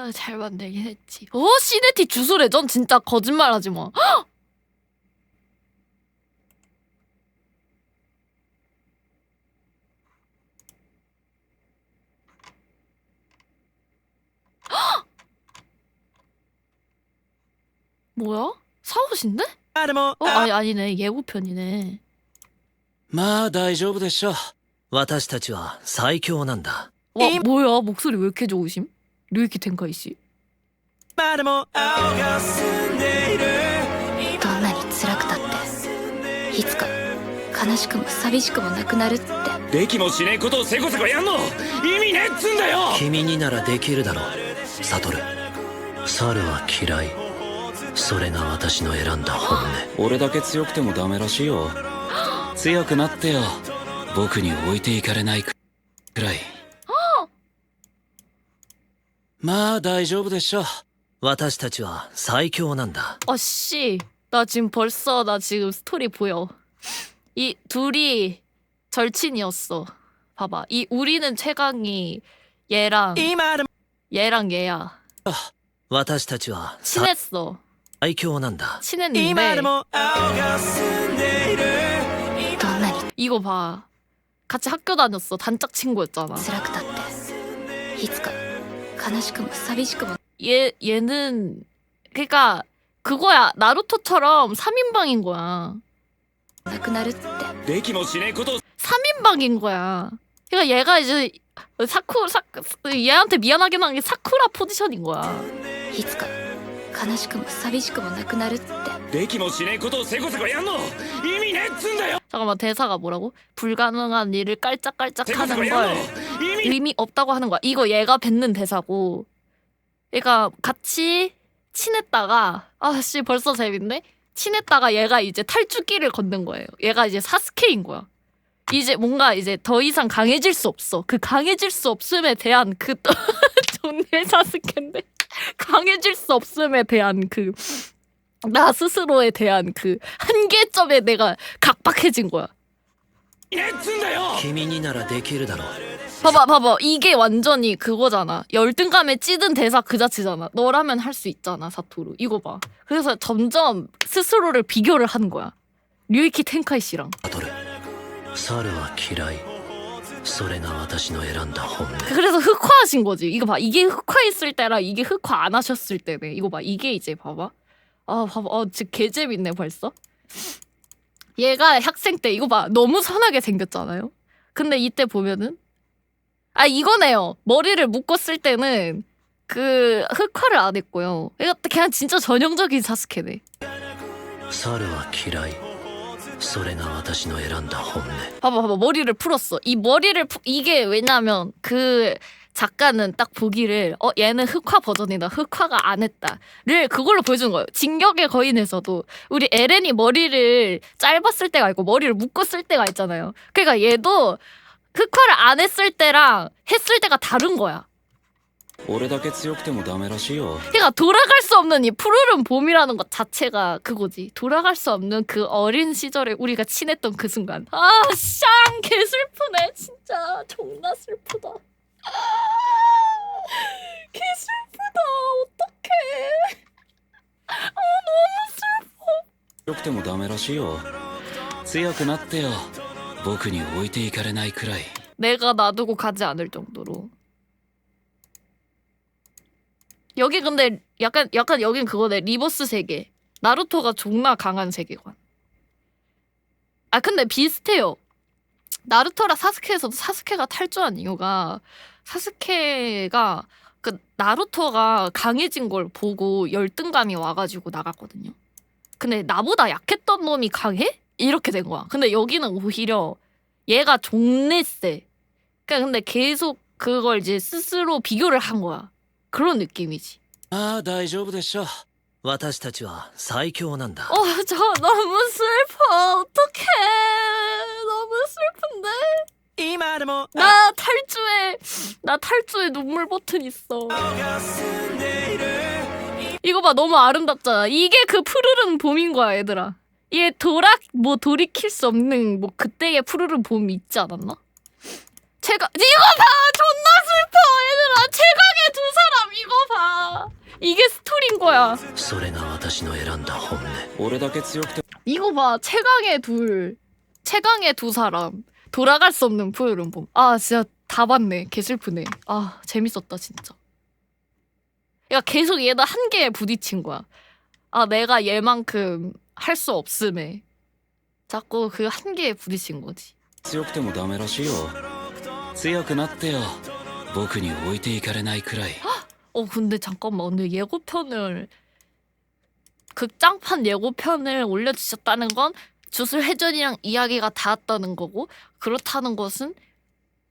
아, 잘 만들긴 했지. 어, 시네티 주술회전 진짜 거짓말하지 마. 헉! 뭐야? 사옷인데? あでも 어, 아니 아니네 예고편이네. まあ大丈夫でしょう私たちは最強なんだ 와 임- 뭐야 목소리 왜 이렇게 좋으심? 領域展開し。までも青がんでいるどんなに辛くたっていつか悲しくも寂しくもなくなるって。できもしねえことをせこせこやんの。意味ねえっつんだよ。君にならできるだろ悟猿は嫌い。それが私の選んだ本音。俺だけ強くてもダメらしいよ。強くなってよ。僕に置いていかれないくらい。まあ大丈夫でしょう私たちは最強なんだ 아 씨, 나 지금 벌써 나 지금 스토리 보여. 이 둘이 절친이었어. 봐봐, 이 우리는 최강이 얘랑 今でも 얘랑 얘야 私たちは 친했어. 最強なんだ 친했는데 今でも青が澄んでいるどんなに 이거 봐, 같이 학교 다녔어. 단짝 친구였잖아. 辛くたっていつか 悲しくも寂しくも 얘 얘는 그러니까 그거야 나루토처럼 3인방인 거야. なくなるってできもしねえことを 3인방인 거야. 그러니까 얘가 이제 사쿠 사 얘한테 미안하긴 한 게 사쿠라 포지션인 거야. いつか悲しくも寂しくもなくなるってできもしねえことをせこせこやんの意味ねえっつんだよ 잠깐만 대사가 뭐라고? 불가능한 일을 깔짝깔짝 せこせこ 하는 やん 걸 の意味 의미 없다고 하는 거야. 이거 얘가 뱉는 대사고. 그러니까 같이 친했다가 아씨 벌써 재밌네. 친했다가 얘가 이제 탈주기를 걷는 거예요. 얘가 이제 사스케인 거야. 이제 뭔가 이제 더 이상 강해질 수 없어. 그 강해질 수 없음에 대한 그 존내 사스케인데 강해질 수 없음에 대한 그 나 스스로에 대한 그 한계점에 내가 각박해진 거야. ねえっつんだよ君にならできるだろう 봐봐 봐봐 이게 완전히 그거잖아 열등감에 찌든 대사 그 자체잖아 너라면 할 수 있잖아 사토루 이거 봐 그래서 점점 스스로를 비교를 하는 거야 류이키 텐카이 씨랑 サトル猿は嫌いそれが私の選んだ本音 그래서 흑화하신 거지 이거 봐 이게 흑화했을 때랑 이게 흑화 안 하셨을 때네 이거 봐 이게 이제 봐봐 아 봐봐 어 진짜 개재밌네 벌써 얘가 학생 때 이거 봐 너무 선하게 생겼잖아요 근데 이때 보면은 아 이거네요 머리를 묶었을 때는 그 흑화를 안 했고요 이거 그냥 진짜 전형적인 사스케네 猿は嫌いそれが私の選んだ本音 봐봐 봐봐 머리를 풀었어 이 머리를 푸, 이게 왜냐면 그 작가는 딱 보기를 어 얘는 흑화 버전이다 흑화가 안 했다를 그걸로 보여주는 거예요 진격의 거인에서도 우리 에렌이 머리를 짧았을 때가 있고 머리를 묶었을 때가 있잖아요 그러니까 얘도 흑화를 안 했을 때랑 했을 때가 다른 거야 俺だけ強くてもダメらしいよ 그러니까 돌아갈 수 없는 이 푸르른 봄이라는 것 자체가 그거지. 돌아갈 수 없는 그 어린 시절에 우리가 친했던 그 순간. 아, 쌍 개슬프네. 진짜 존나 슬프다. 아, 개슬프다. 어떡해. 아, 너무 슬퍼. 強くてもダメらしいよ強くなってよ 僕に置いていかれないくらい 내가 놔두고 가지 않을 정도로. 여기 근데 약간 약간 여긴 그거네 리버스 세계. 나루토가 존나 강한 세계관. 아 근데 비슷해요. 나루토랑 사스케에서도 사스케가 탈주한 이유가 사스케가 그 나루토가 강해진 걸 보고 열등감이 와가지고 나갔거든요. 근데 나보다 약했던 놈이 강해? 이렇게 된 거야. 근데 여기는 오히려 얘가 존내 세. 그러니까 근데 계속 그걸 이제 스스로 비교를 한 거야. 그런 느낌이지. ああ大丈夫でしょう私たちは最強なんだ 어, 저 너무 슬퍼. 어떡해. 너무 슬픈데. 今でも 나 탈주에 나 탈주에 눈물 버튼 있어. 이거 봐 너무 아름답잖아. 이게 그 푸르른 봄인 거야 얘들아. 얘 돌아 뭐 돌이킬 수 없는 뭐 그때의 푸르른 봄이 있지 않았나? 제가 이거 봐 존나 슬퍼 얘들아 최강의 두 사람 이거 봐 이게 스토리인 거야. それが私の選んだ本音俺だけ強くて 이거 봐 최강의 둘 최강의 두 사람 돌아갈 수 없는 푸르른 봄. 아 진짜 다 봤네. 개슬프네. 아 재밌었다 진짜. 야 계속 얘는 한계에 부딪힌 거야. 아 내가 얘만큼 할 수 없음에 자꾸 그 한계에 부딪힌 거지. 強くてもダメらしいよ強くなってよ僕に置いていかれないくらい 어 근데 잠깐만 근데 예고편을 극장판 예고편을 올려주셨다는 건 주술 회전이랑 이야기가 닿았다는 거고 그렇다는 것은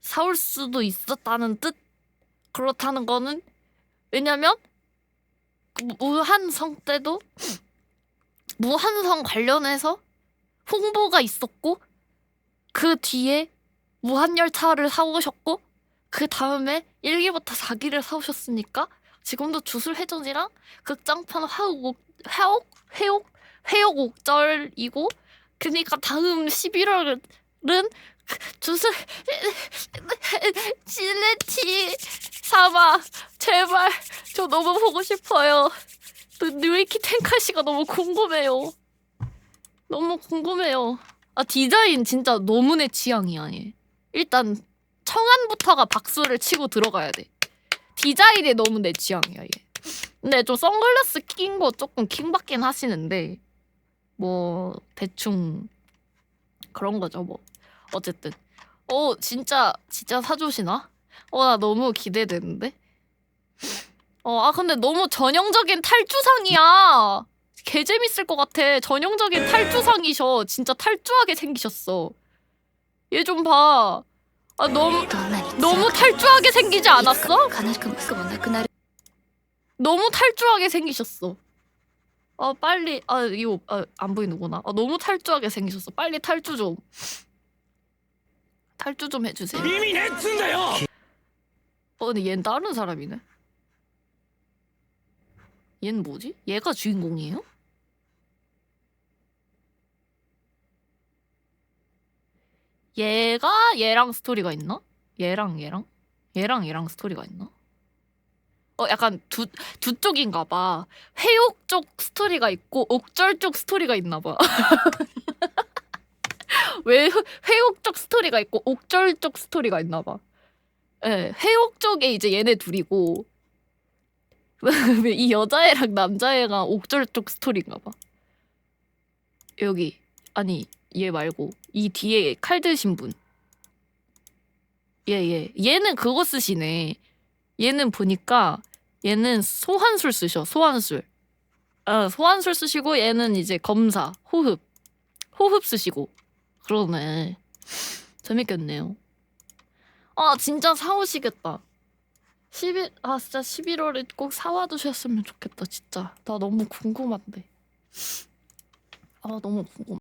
사올 수도 있었다는 뜻 그렇다는 거는 왜냐면 무- 무한성 때도? 무한성 관련해서 홍보가 있었고 그 뒤에 무한열차를 사오셨고 그 다음에 1기부터 4기를 사오셨으니까 지금도 주술회전이랑 극장판 화옥 화옥 회옥 회옥 옥절이고 그니까 다음 11월은 주술 실레티 사마 제발 저 너무 보고 싶어요. 누이키 텐카시가 너무 궁금해요. 너무 궁금해요. 아 디자인 진짜 너무 내 취향이야 얘 일단 청안부터가 박수를 치고 들어가야 돼. 디자인이 너무 내 취향이야 얘. 근데 좀 선글라스 낀 거 조금 킹받긴 하시는데 뭐 대충 그런 거죠 뭐 어쨌든 어 진짜 진짜 사주시나? 어 나 너무 기대되는데. 어 아 근데 너무 전형적인 탈주상이야. 개 재밌을 것 같아. 전형적인 탈주상이셔. 진짜 탈주하게 생기셨어. 얘 좀 봐. 아 너무 너무 탈주하게 생기지 않았어? 너무 탈주하게 생기셨어. 아 빨리 아 이거 아, 안 보이는구나. 아 너무 탈주하게 생기셨어. 빨리 탈주 좀. 탈주 좀 해주세요. 耳ねっつんだよ 어 근데 얜 다른 사람이네. 얜 뭐지? 얘가 주인공이에요? 얘가 얘랑 스토리가 있나? 얘랑 얘랑? 얘랑 얘랑 스토리가 있나? 어 약간 두, 두 쪽인가 봐. 회옥 쪽 스토리가 있고 옥절 쪽 스토리가 있나 봐. 왜 회- 회옥 쪽 스토리가 있고 옥절 쪽 스토리가 있나 봐. 예, 회옥 쪽에 이제 얘네 둘이고 왜이 여자애랑 남자애가 옥절 쪽 스토리인가 봐. 여기 아니 얘 말고 이 뒤에 칼 드신 분. 얘 얘. 얘는 그거 쓰시네. 얘는 보니까 얘는 소환술 쓰셔. 소환술. 아, 소환술 쓰시고 얘는 이제 검사, 호흡. 호흡 쓰시고. 그러네. 재밌겠네요. 아 진짜 사오시겠다. 11, 아 진짜 11월에 꼭 사와 두셨으면 좋겠다 진짜. 나 너무 궁금한데. 아 너무 궁금.